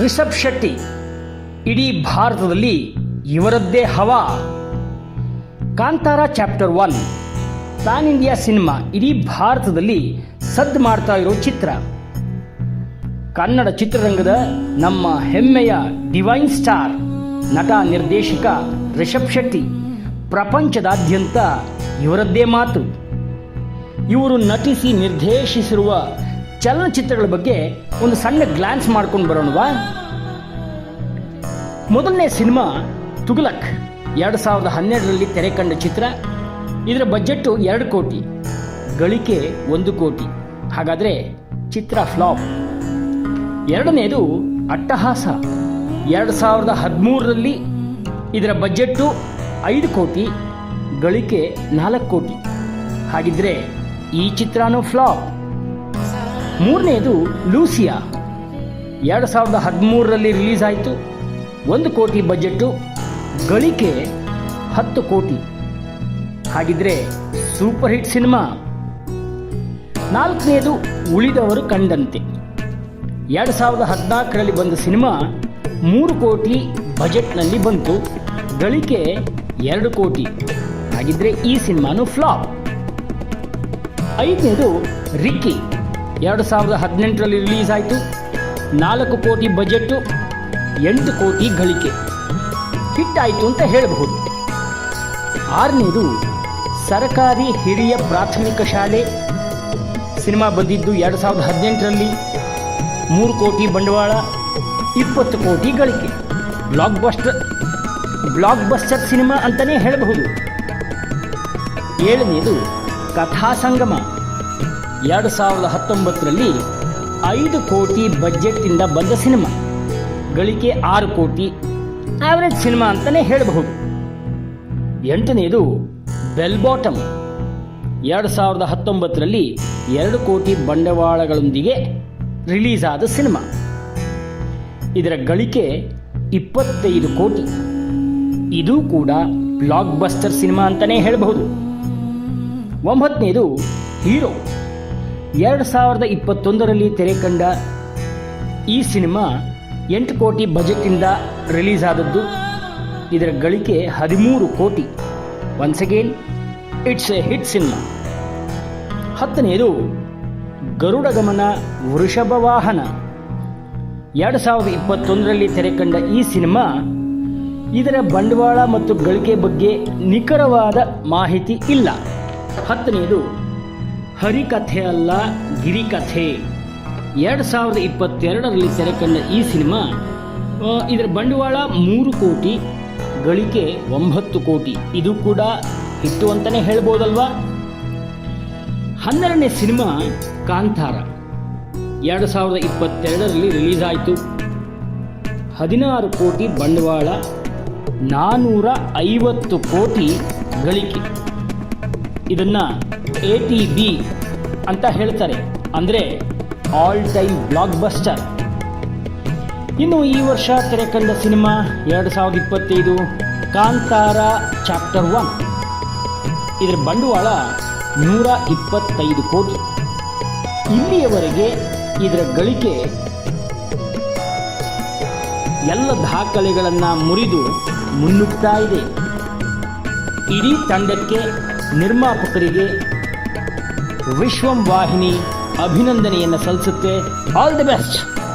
ರಿಷಬ್ ಶೆಟ್ಟಿ, ಇಡೀ ಭಾರತದಲ್ಲಿ ಇವರದ್ದೇ ಹವಾ. Kantara chapter one, pan India cinema, ಇಡೀ ಭಾರತದಲ್ಲಿ ಸದ್ದು ಮಾಡ್ತಾ ಇರೋ ಚಿತ್ರ. ಕನ್ನಡ ಚಿತ್ರರಂಗದ ನಮ್ಮ ಹೆಮ್ಮೆಯ ಡಿವೈನ್ ಸ್ಟಾರ್, ನಟ ನಿರ್ದೇಶಕ ರಿಷಬ್ ಶೆಟ್ಟಿ, ಪ್ರಪಂಚದಾದ್ಯಂತ ಇವರದ್ದೇ ಮಾತು. ಇವರು ನಟಿಸಿ ನಿರ್ದೇಶಿಸಿರುವ ಚಲನಚಿತ್ರಗಳ ಬಗ್ಗೆ ಒಂದು ಸಣ್ಣ ಗ್ಲಾನ್ಸ್ ಮಾಡ್ಕೊಂಡು ಬರೋಣವಾ? ಮೊದಲನೇ ಸಿನಿಮಾ ತುಗಲಕ್ ಎರಡು ಸಾವಿರದ ಹನ್ನೆರಡರಲ್ಲಿ ತೆರೆ ಕಂಡ ಚಿತ್ರ. ಇದರ ಬಜೆಟ್ಟು ಎರಡು ಕೋಟಿ. ಗಳಿಕೆ ಒಂದು ಕೋಟಿ. ಹಾಗಾದರೆ ಚಿತ್ರ ಫ್ಲಾಪ್. ಎರಡನೇದು ಅಟ್ಟಹಾಸ. ಎರಡು ಸಾವಿರದ ಹದಿಮೂರರಲ್ಲಿ ಇದರ ಬಜೆಟ್ಟು ಐದು ಕೋಟಿ, ಗಳಿಕೆ ನಾಲ್ಕು ಕೋಟಿ. ಹಾಗಿದ್ರೆ ಈ ಚಿತ್ರನೂ ಫ್ಲಾಪ್. ಮೂರನೇದು ಲೂಸಿಯಾ. ಎರಡು ಸಾವಿರದ ಹದಿಮೂರರಲ್ಲಿ ರಿಲೀಸ್ ಆಯಿತು. ಒಂದು ಕೋಟಿ ಬಜೆಟ್ಟು, ಗಳಿಕೆ ಹತ್ತು ಕೋಟಿ. ಹಾಗಿದ್ರೆ ಸೂಪರ್ ಹಿಟ್ ಸಿನಿಮಾ. ನಾಲ್ಕನೇದು ಉಳಿದವರು ಕಂಡಂತೆ. ಎರಡು ಸಾವಿರದ ಹದಿನಾಲ್ಕರಲ್ಲಿ ಬಂದ ಸಿನಿಮಾ ಮೂರು ಕೋಟಿ ಬಜೆಟ್ನಲ್ಲಿ ಬಂತು. ಗಳಿಕೆ ಎರಡು ಕೋಟಿ. ಹಾಗಿದ್ರೆ ಈ ಸಿನಿಮಾನು ಫ್ಲಾಪ್. ಐದನೇದು ರಿಕ್ಕಿ. ಎರಡು ಸಾವಿರದ ಹದಿನೆಂಟರಲ್ಲಿ ರಿಲೀಸ್ ಆಯಿತು ನಾಲ್ಕು ಕೋಟಿ ಬಜೆಟ್ಟು, ಎಂಟು ಕೋಟಿ ಗಳಿಕೆ. ಹಿಟ್ ಆಯಿತು ಅಂತ ಹೇಳಬಹುದು. ಆರನೇದು, ಸರ್ಕಾರಿ ಹಿರಿಯ ಪ್ರಾಥಮಿಕ ಶಾಲೆ. ಸಿನಿಮಾ ಬಂದಿದ್ದು ಎರಡು ಸಾವಿರದ ಹದಿನೆಂಟರಲ್ಲಿ. ಮೂರು ಕೋಟಿ ಬಂಡವಾಳ, ಇಪ್ಪತ್ತು ಕೋಟಿ ಗಳಿಕೆ. Blockbuster blockbuster cinema ಅಂತಲೇ ಹೇಳಬಹುದು. ಏಳನೇದು, ಕಥಾ ಸಂಗಮ. ಎರಡು ಸಾವಿರದ ಹತ್ತೊಂಬತ್ತರಲ್ಲಿ ಐದು ಕೋಟಿ ಬಜೆಟ್ನಿಂದ ಬಂದ ಸಿನಿಮಾ. ಗಳಿಕೆ ಆರು ಕೋಟಿ ಆವರೇಜ್ ಸಿನಿಮಾ ಅಂತಲೇ ಹೇಳಬಹುದು. ಎಂಟನೇದು ಬೆಲ್ ಬಾಟಮ್. ಎರಡು ಸಾವಿರದ ಹತ್ತೊಂಬತ್ತರಲ್ಲಿ ಎರಡು ಕೋಟಿ ಬಂಡವಾಳಗಳೊಂದಿಗೆ ರಿಲೀಸ್ ಆದ ಸಿನಿಮಾ. ಇದರ ಗಳಿಕೆ ಇಪ್ಪತ್ತೈದು ಕೋಟಿ. ಇದು ಕೂಡ ಬ್ಲಾಕ್ ಬಸ್ಟರ್ ಸಿನಿಮಾ ಅಂತಲೇ ಹೇಳಬಹುದು. ಒಂಬತ್ತನೇದು ಹೀರೋ. ಎರಡು ಸಾವಿರದ ಇಪ್ಪತ್ತೊಂದರಲ್ಲಿ ತೆರೆ ಕಂಡ ಈ ಸಿನಿಮಾ ಎಂಟು ಕೋಟಿ ಬಜೆಟ್ನಿಂದ ರಿಲೀಸ್ ಆದದ್ದು. ಇದರ ಗಳಿಕೆ ಹದಿಮೂರು ಕೋಟಿ. Once again it's a hit cinema ಹತ್ತನೆಯದು, Garuda ಗಮನ ವೃಷಭ ವಾಹನ. ಎರಡು ಸಾವಿರದ ಇಪ್ಪತ್ತೊಂದರಲ್ಲಿ ತೆರೆ ಕಂಡ ಈ ಸಿನಿಮಾ ಇದರ ಬಂಡವಾಳ ಮತ್ತು ಗಳಿಕೆ ಬಗ್ಗೆ ನಿಖರವಾದ ಮಾಹಿತಿ ಇಲ್ಲ. ಹತ್ತನೆಯದು ಹರಿಕಥೆ ಅಲ್ಲ ಗಿರಿಕಥೆ. ಎರಡು ಸಾವಿರದ ಇಪ್ಪತ್ತೆರಡರಲ್ಲಿ ತೆರೆ ಕಂಡ ಈ ಸಿನಿಮಾ ಇದರ ಬಂಡವಾಳ ಮೂರು ಕೋಟಿ, ಗಳಿಕೆ ಒಂಬತ್ತು ಕೋಟಿ. ಇದು ಕೂಡ ಹಿಟ್ಟು ಅಂತಲೇ ಹೇಳ್ಬೋದಲ್ವಾ? ಹನ್ನೆರಡನೇ ಸಿನಿಮಾ ಕಾಂತಾರ. ಎರಡು ಸಾವಿರದ ಇಪ್ಪತ್ತೆರಡರಲ್ಲಿ ರಿಲೀಸ್ ಆಯಿತು ಹದಿನಾರು ಕೋಟಿ ಬಂಡವಾಳ ನಾನ್ನೂರ ಐವತ್ತು ಕೋಟಿ ಗಳಿಕೆ. ಇದನ್ನ ಎ ಟಿ ಬಿ ಅಂತ ಹೇಳ್ತಾರೆ. ಅಂದರೆ ಆಲ್ ಟೈಮ್ ಬ್ಲಾಕ್ ಬಸ್ಟರ್ ಇನ್ನು ಈ ವರ್ಷ ತೆರೆ ಕಂಡ ಸಿನಿಮಾ ಎರಡು ಸಾವಿರದ ಇಪ್ಪತ್ತೈದು, ಕಾಂತಾರ ಚಾಪ್ಟರ್ ಒನ್ ಇದರ ಬಂಡವಾಳ ನೂರ ಇಪ್ಪತ್ತೈದು ಕೋಟಿ. ಇಲ್ಲಿಯವರೆಗೆ ಇದರ ಗಳಿಕೆ ಎಲ್ಲ ದಾಖಲೆಗಳನ್ನು ಮುರಿದು ಮುನ್ನುಗ್ತಾ ಇದೆ. ಇಡೀ ತಂಡಕ್ಕೆ ನಿರ್ಮಾಪಕರಿಗೆ ವಿಶ್ವಂ ವಾಹಿನಿ ಅಭಿನಂದನೆಯನ್ನು ಸಲ್ಲಿಸುತ್ತೆ. All the best